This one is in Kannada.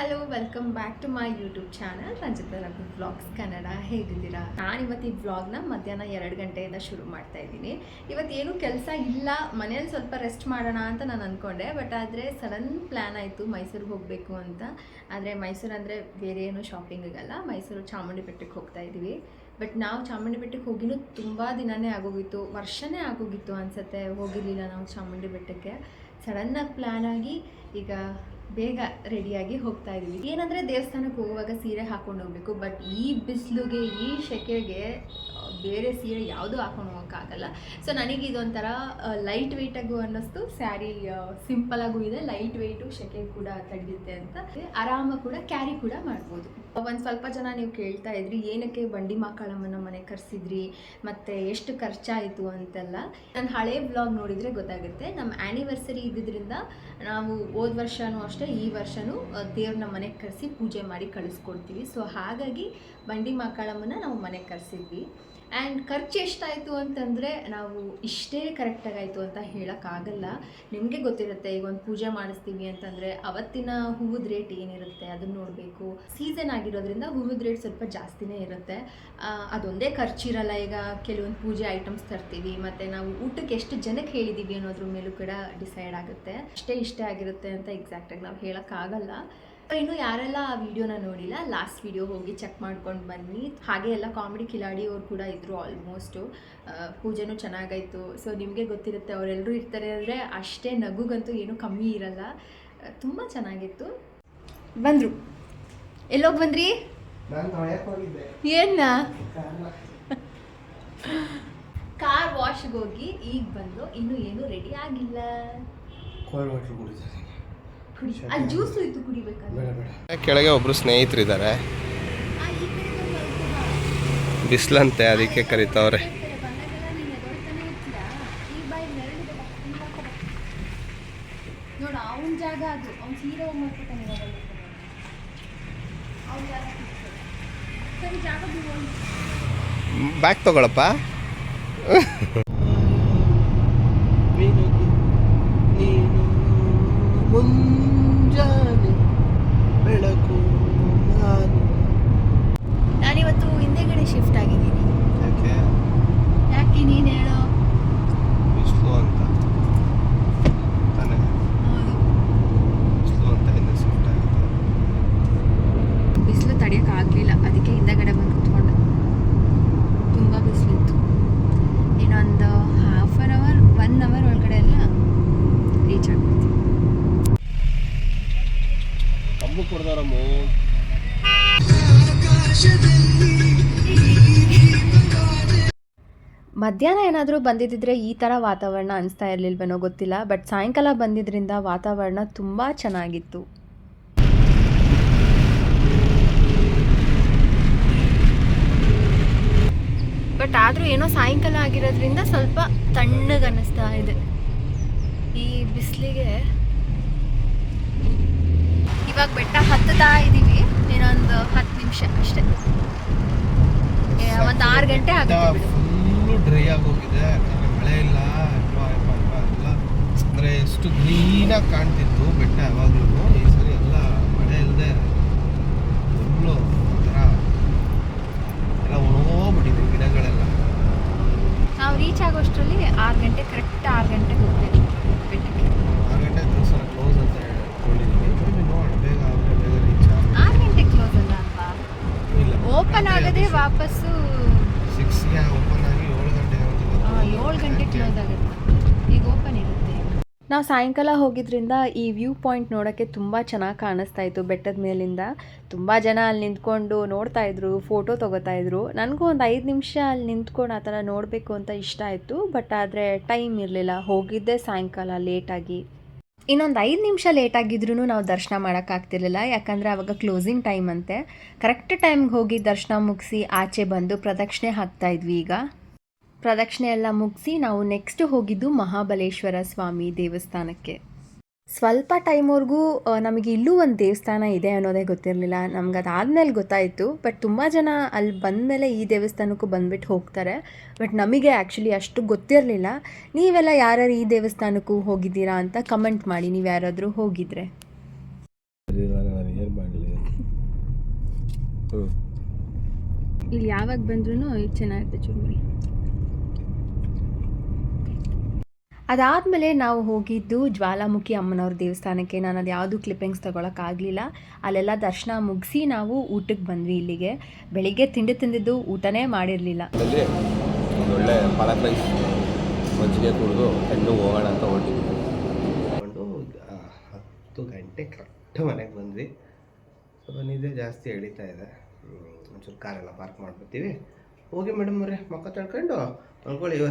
Hello welcome back to my YouTube channel Ranjitha Raghu vlogs Kannada ಹೇಗಿದ್ದೀರಾ? ನಾನು ಇವತ್ತು ಈ ವ್ಲಾಗ್ನ ಮಧ್ಯಾಹ್ನ ಎರಡು ಗಂಟೆಯಿಂದ ಶುರು ಮಾಡ್ತಾ ಇದ್ದೀನಿ. ಇವತ್ತು ಏನೂ ಕೆಲಸ ಇಲ್ಲ ಮನೇಲಿ ಸ್ವಲ್ಪ ರೆಸ್ಟ್ ಮಾಡೋಣ ಅಂತ ನಾನು ಅಂದ್ಕೊಂಡೆ ಬಟ್ ಆದರೆ ಸಡನ್ ಪ್ಲ್ಯಾನ್ ಆಯಿತು ಮೈಸೂರಿಗೆ ಹೋಗಬೇಕು ಅಂತ. ಆದರೆ ಮೈಸೂರು ಅಂದರೆ ಬೇರೆ ಏನು ಶಾಪಿಂಗಿಗಲ್ಲ ಮೈಸೂರು ಚಾಮುಂಡಿ ಬೆಟ್ಟಕ್ಕೆ ಹೋಗ್ತಾ ಇದ್ದೀವಿ. ಬಟ್ ನಾವು ಚಾಮುಂಡಿ ಬೆಟ್ಟಕ್ಕೆ ಹೋಗಿನೂ ತುಂಬ ದಿನನೇ ಆಗೋಗಿತ್ತು. ವರ್ಷನೇ ಆಗೋಗಿತ್ತು ಅನಿಸುತ್ತೆ. ಹೋಗಿರಲಿಲ್ಲ ನಾವು ಚಾಮುಂಡಿ ಬೆಟ್ಟಕ್ಕೆ ಸಡನ್ನಾಗಿ ಪ್ಲ್ಯಾನ್ ಆಗಿ ಈಗ ಬೇಗ ರೆಡಿಯಾಗಿ ಹೋಗ್ತಾ ಇದ್ದೀವಿ ಏನಂದ್ರೆ ದೇವಸ್ಥಾನಕ್ಕೆ ಹೋಗುವಾಗ ಸೀರೆ ಹಾಕೊಂಡು ಹೋಗ್ಬೇಕು, ಬಟ್ ಈ ಬಿಸಿಲಿಗೆ, ಈ ಸೆಕೆಗೆ ಬೇರೆ ಸೀರೆ ಯಾವುದೂ ಹಾಕೊಂಡು ಹೋಗೋಕ್ಕಾಗಲ್ಲ ಸೊ ನನಗೆ ಇದೊಂಥರ ಲೈಟ್ ವೆಯ್ಟಾಗೂ ಅನ್ನಿಸ್ತು. ಸ್ಯಾರಿ ಸಿಂಪಲ್ ಆಗೂ ಇದೆ. ಲೈಟ್ ವೆಯ್ಟು ಶೆಕೆ ಕೂಡ ತಡೆಯುತ್ತೆ ಅಂತ. ಆರಾಮ ಕೂಡ ಕ್ಯಾರಿ ಕೂಡ ಮಾಡ್ಬೋದು. ಒಂದು ಸ್ವಲ್ಪ ಜನ ನೀವು ಕೇಳ್ತಾ ಇದ್ರಿ, ಏನಕ್ಕೆ ಬಂಡಿ ಮಕ್ಕಳಮ್ಮನ ಮನೆ ಕರೆಸಿದ್ರಿ, ಮತ್ತು ಎಷ್ಟು ಖರ್ಚಾಯಿತು ಅಂತೆಲ್ಲ. ನನ್ನ ಹಳೆ ಬ್ಲಾಗ್ ನೋಡಿದರೆ ಗೊತ್ತಾಗುತ್ತೆ. ನಮ್ಮ ಆ್ಯನಿವರ್ಸರಿ ಇದ್ದಿದ್ದರಿಂದ ನಾವು ಹೋದ ವರ್ಷನೂ ಅಷ್ಟೇ, ಈ ವರ್ಷನೂ ದೇವ್ರನ್ನ ಮನೆಗೆ ಕರೆಸಿ ಪೂಜೆ ಮಾಡಿ ಕಳಿಸ್ಕೊಡ್ತೀವಿ. ಸೊ ಹಾಗಾಗಿ ಬಂಡಿ ಮಕ್ಕಳಮ್ಮನ ನಾವು ಮನೆಗೆ ಕರೆಸಿದ್ವಿ. ಆ್ಯಂಡ್ ಖರ್ಚು ಎಷ್ಟಾಯಿತು ಅಂತಂದರೆ ನಾವು ಇಷ್ಟೇ ಕರೆಕ್ಟಾಗಾಯಿತು ಅಂತ ಹೇಳೋಕ್ಕಾಗಲ್ಲ. ನಿಮಗೆ ಗೊತ್ತಿರುತ್ತೆ, ಈಗ ಒಂದು ಪೂಜೆ ಮಾಡಿಸ್ತೀವಿ ಅಂತಂದರೆ ಅವತ್ತಿನ ಹೂವುದ ರೇಟ್ ಏನಿರುತ್ತೆ ಅದನ್ನು ನೋಡಬೇಕು. ಸೀಸನ್ ಆಗಿರೋದ್ರಿಂದ ಹೂವುದ ರೇಟ್ ಸ್ವಲ್ಪ ಜಾಸ್ತಿನೇ ಇರುತ್ತೆ. ಅದೊಂದೇ ಅದೊಂದೇ ಖರ್ಚಿರಲ್ಲ ಈಗ ಕೆಲವೊಂದು ಪೂಜೆ ಐಟಮ್ಸ್ ತರ್ತೀವಿ, ಮತ್ತು ನಾವು ಊಟಕ್ಕೆ ಎಷ್ಟು ಜನಕ್ಕೆ ಹೇಳಿದ್ದೀವಿ ಅನ್ನೋದ್ರ ಮೇಲೂ ಕೂಡ ಡಿಸೈಡ್ ಆಗುತ್ತೆ. ಅಷ್ಟೇ ಇಷ್ಟೇ ಆಗಿರುತ್ತೆ ಅಂತ ಎಕ್ಸಾಕ್ಟಾಗಿ ನಾವು ಹೇಳೋಕ್ಕಾಗಲ್ಲ. ಇನ್ನು ಯಾರೆಲ್ಲ ಆ ವಿಡಿಯೋನ ನೋಡಿಲ್ಲ ಲಾಸ್ಟ್ ವಿಡಿಯೋ ಹೋಗಿ ಚೆಕ್ ಮಾಡ್ಕೊಂಡು ಬನ್ನಿ. ಹಾಗೆ ಎಲ್ಲ ಕಾಮಿಡಿ ಕಿಲಾಡಿ ಅವ್ರು ಕೂಡ ಇದ್ರು ಆಲ್ಮೋಸ್ಟು ಪೂಜೆನೂ ಚೆನ್ನಾಗಾಯ್ತು. ಸೊ ನಿಮಗೆ ಗೊತ್ತಿರುತ್ತೆ ಅವರೆಲ್ಲರೂ ಇರ್ತಾರೆ ಅಂದರೆ ಅಷ್ಟೇ ನಗುಗಂತೂ ಏನೂ ಕಮ್ಮಿ ಇರಲ್ಲ. ತುಂಬ ಚೆನ್ನಾಗಿತ್ತು. ಬಂದರು. ಎಲ್ಲೋಗಿ ಬಂದ್ರಿ? ಏನ ಕಾರ್ ವಾಶ್ಗೆ ಹೋಗಿ ಈಗ ಬಂದು ಇನ್ನೂ ಏನೂ ರೆಡಿ ಆಗಿಲ್ಲ. ಕುಡಿ ಅಲ್ಲಿ ಜ್ಯೂಸು ಇತ್ತು ಕುಡಿಬೇಕಲ್ಲ ಬೇಡ ಬೇಡ. ಕೆಳಗೆ ಒಬ್ರು ಸ್ನೇಹಿತರಿದ್ದಾರೆ ಬಿಸ್ಲಂತೆ. ಅದಕ್ಕೆ ಕರಿತಾವ್ರೆ. ನೋಡು ಅವನ ಜಾಗ ಅದು. ಅವ್ನ ಸೀರೆ ಮಾಡ್ಕೊತಾನೆ ಅವ್ನ ಜಾಗ ಸಿಕ್ತು. ಸರಿ ಜಾಗ ಬ್ಯಾಗ್ ತಗೊಳಪ್ಪ ನಿನಗೆ ನೀನು ಮುಂಜಾನೆ ಬೆಳಕು ನಾನು. ನಾನಿವತ್ತು ಹಿಂದೆಗಡೆ ಶಿಫ್ಟ್ ಆಗಿದ್ದೀನಿ. ಯಾಕೆ? ಯಾಕೆ ನೀನು ಹೇಳೋ ಬಿಸಿಲು ಅಂತ ತಾನೇ ಹೌದು ಬಿಸಿಲು ಅಂತ ಹಿಂದೆ ಶಿಫ್ಟ್ ಆಗಿದೆ ಬಿಸಿಲು ತಡೆಯೋಕ್ಕಾಗಲಿಲ್ಲ ಅದಕ್ಕೆ ಹಿಂದೆಗಡೆ ಬಂದು ಕುತ್ಕೊಂಡೆ ತುಂಬ ಬಿಸಿಲಿತ್ತು ಇನ್ನೊಂದು half an hour one hour ಒಳಗಡೆ ಎಲ್ಲ ರೀಚ್ ಆಗ್ಬಿಡ್ತೀವಿ ಕಂಬು ಕೊಡ್ದವ್ರಮ್ಮ ಮಧ್ಯಾಹ್ನ ಏನಾದರೂ ಬಂದಿದ್ದಿದ್ರೆ ಈ ಥರ ವಾತಾವರಣ ಅನಿಸ್ತಾ ಇರಲಿಲ್ವೇನೋ ಗೊತ್ತಿಲ್ಲ, ಬಟ್ ಸಾಯಂಕಾಲ ಬಂದಿದ್ದರಿಂದ ವಾತಾವರಣ ತುಂಬ ಚೆನ್ನಾಗಿತ್ತು. ಬಟ್ ಆದರೂ ಏನೋ ಸಾಯಂಕಾಲ ಆಗಿರೋದ್ರಿಂದ ಸ್ವಲ್ಪ ತಣ್ಣಗೆ ಅನ್ನಿಸ್ತಾ ಇದೆ. ಈ ಬಿಸಿಲಿಗೆ ಇವಾಗ ಬೆಟ್ಟ ಹತ್ತುತ್ತಾ ಇದ್ದೀವಿ ಇನ್ನೊಂದು ಹತ್ತು ನಿಮಿಷ ಅಷ್ಟೇ. ಒಂದು ಆರು ಗಂಟೆ ಆಗುತ್ತೆ ಫುಲ್ಲು ಡ್ರೈ ಆಗೋಗಿದೆ. ಯಾಕಂದ್ರೆ ಮಳೆ ಇಲ್ಲ ಅಲ್ವಾ ಯಪ್ಪ ಯಪ್ಪ ಎಲ್ಲ ಅಂದರೆ ಎಷ್ಟು ಗ್ರೀನಾಗಿ ಕಾಣ್ತಿತ್ತು ಬೆಟ್ಟ ಯಾವಾಗಲೂ. ಈ ಸರಿ ಎಲ್ಲ ಮಳೆ ಇಲ್ಲದೆ ಫುಲ್ಲು ಒಂಥರ ಎಲ್ಲ ಒಣಗೋಗ್ಬಿಟ್ಟಿದೆ ಗಿಡಗಳೆಲ್ಲ. ನಾವು ರೀಚ್ ಆಗೋಷ್ಟರಲ್ಲಿ ಆರು ಗಂಟೆ ಕರೆಕ್ಟ್ ಆರು ಗಂಟೆಗೆ ಹೋಗ್ಬೇಕು ಬೆಟ್ಟಕ್ಕೆ ಆರು ಗಂಟೆ ದೇವಸ್ಥಾನ ಕ್ಲೋಸ್ ಅಂತ ಹೇಳ್ಕೊಂಡಿದ್ದೀವಿ maybe ನೋಡೋಣ ಬೇಗ ಆದರೆ ಬೇಗ ರೀಚ್ ಆರು ಗಂಟೆ ಕ್ಲೋಸ್ ಅಲ್ಲ ಅಲ್ವಾ ಇಲ್ಲ ಓಪನ್ ಆಗದೆ ವಾಪಸ್ಸು ಸಿಕ್ಸ್ಗೆ ಓಪನ್ ಆಗಿ ಏಳು ಗಂಟೆ ಏಳು ಗಂಟೆ ಕ್ಲೋಸ್ ಆಗುತ್ತೆ. ಈಗ ಓಪನ್ ಇರುತ್ತೆ. ನಾವು ಸಾಯಂಕಾಲ ಹೋಗಿದ್ರಿಂದ ಈ ವ್ಯೂ ಪಾಯಿಂಟ್ ನೋಡೋಕ್ಕೆ ತುಂಬ ಚೆನ್ನಾಗಿ ಕಾಣಿಸ್ತಾ ಇತ್ತು ಬೆಟ್ಟದ ಮೇಲಿಂದ. ತುಂಬ ಜನ ಅಲ್ಲಿ ನಿಂತ್ಕೊಂಡು ನೋಡ್ತಾ ಇದ್ರು ಫೋಟೋ ತೊಗೋತಾ ಇದ್ರು. ನನಗೂ ಒಂದು ಐದು ನಿಮಿಷ ಅಲ್ಲಿ ನಿಂತ್ಕೊಂಡು ಆ ಥರ ನೋಡಬೇಕು ಅಂತ ಇಷ್ಟ ಆಯಿತು. ಬಟ್ ಆದರೆ ಟೈಮ್ ಇರಲಿಲ್ಲ. ಹೋಗಿದ್ದೆ ಸಾಯಂಕಾಲ ಲೇಟಾಗಿ ಇನ್ನೊಂದು ಐದು ನಿಮಿಷ ಲೇಟ್ ಆಗಿದ್ರೂ ನಾವು ದರ್ಶನ ಮಾಡೋಕ್ಕಾಗ್ತಿರ್ಲಿಲ್ಲ ಯಾಕಂದರೆ ಅವಾಗ ಕ್ಲೋಸಿಂಗ್ ಟೈಮ್ ಅಂತೆ. ಕರೆಕ್ಟ್ ಟೈಮ್ಗೆ ಹೋಗಿ ದರ್ಶನ ಮುಗಿಸಿ ಆಚೆ ಬಂದು ಪ್ರದಕ್ಷಿಣೆ ಹಾಕ್ತಾ ಇದ್ವಿ ಈಗ. ಪ್ರದಕ್ಷಿಣೆ ಎಲ್ಲ ಮುಗಿಸಿ ನಾವು ನೆಕ್ಸ್ಟ್ ಹೋಗಿದ್ದು ಮಹಾಬಲೇಶ್ವರ ಸ್ವಾಮಿ ದೇವಸ್ಥಾನಕ್ಕೆ. ಸ್ವಲ್ಪ ಟೈಮ್ವರೆಗೂ ನಮಗೆ ಇಲ್ಲೂ ಒಂದು ದೇವಸ್ಥಾನ ಇದೆ ಅನ್ನೋದೇ ಗೊತ್ತಿರಲಿಲ್ಲ. ನಮ್ಗೆ ಅದಾದಮೇಲೆ ಗೊತ್ತಾಯಿತು. ಬಟ್ ತುಂಬ ಜನ ಅಲ್ಲಿ ಬಂದಮೇಲೆ ಈ ದೇವಸ್ಥಾನಕ್ಕೂ ಬಂದ್ಬಿಟ್ಟು ಹೋಗ್ತಾರೆ. ಬಟ್ ನಮಗೆ ಆ್ಯಕ್ಚುಲಿ ಅಷ್ಟು ಗೊತ್ತಿರಲಿಲ್ಲ. ನೀವೆಲ್ಲ ಯಾರ್ಯಾರು ಈ ದೇವಸ್ಥಾನಕ್ಕೂ ಹೋಗಿದ್ದೀರಾ ಅಂತ ಕಮೆಂಟ್ ಮಾಡಿ. ನೀವು ಯಾರಾದರೂ ಹೋಗಿದ್ರೆ. ಇಲ್ಲಿ ಯಾವಾಗ ಬಂದ್ರೂ ಚೆನ್ನಾಗಿರುತ್ತೆ ಚುರುಮುರಿ. ಅದಾದಮೇಲೆ ನಾವು ಹೋಗಿದ್ದು ಜ್ವಾಲಾಮುಖಿ ಅಮ್ಮನವ್ರ ದೇವಸ್ಥಾನಕ್ಕೆ. ನಾನು ಅದು ಯಾವುದು ಕ್ಲಿಪ್ಪಿಂಗ್ಸ್ ತೊಗೊಳಕ್ಕಾಗಲಿಲ್ಲ ಅಲ್ಲೆಲ್ಲ ದರ್ಶನ ಮುಗಿಸಿ ನಾವು ಊಟಕ್ಕೆ ಬಂದ್ವಿ ಇಲ್ಲಿಗೆ. ಬೆಳಿಗ್ಗೆ ತಿಂಡಿ ತಿಂದಿದ್ದು ಊಟನೇ ಮಾಡಿರಲಿಲ್ಲ. ಒಳ್ಳೆ ಪಾಲಕ್ ರೈಸ್ ಮಜ್ಜಿಗೆ ಕುಡಿದು ಹೆಣ್ಣು ಹೋಗೋಣ ಅಂತ ಹೊರಟಿದ್ವಿ. ಹತ್ತು ಗಂಟೆ ಕರೆಕ್ಟ್ ಮನೆಗೆ ಬಂದ್ವಿ. ಸ್ವಲ್ಪ ನಿದ್ದೆ ಜಾಸ್ತಿ ಎಳಿತಾ ಇದೆ. ಒಂಚೂರು ಕಾರೆಲ್ಲ ಪಾರ್ಕ್ ಮಾಡ್ಬಿಡ್ತೀವಿ. ಹೋಗಿ ಮೇಡಮ್ ಅವರೇ, ಮಕ್ಕ ತಳ್ಕೊಂಡು ಮಲ್ಕೊಳ್ಳಿ ಇವತ್ತು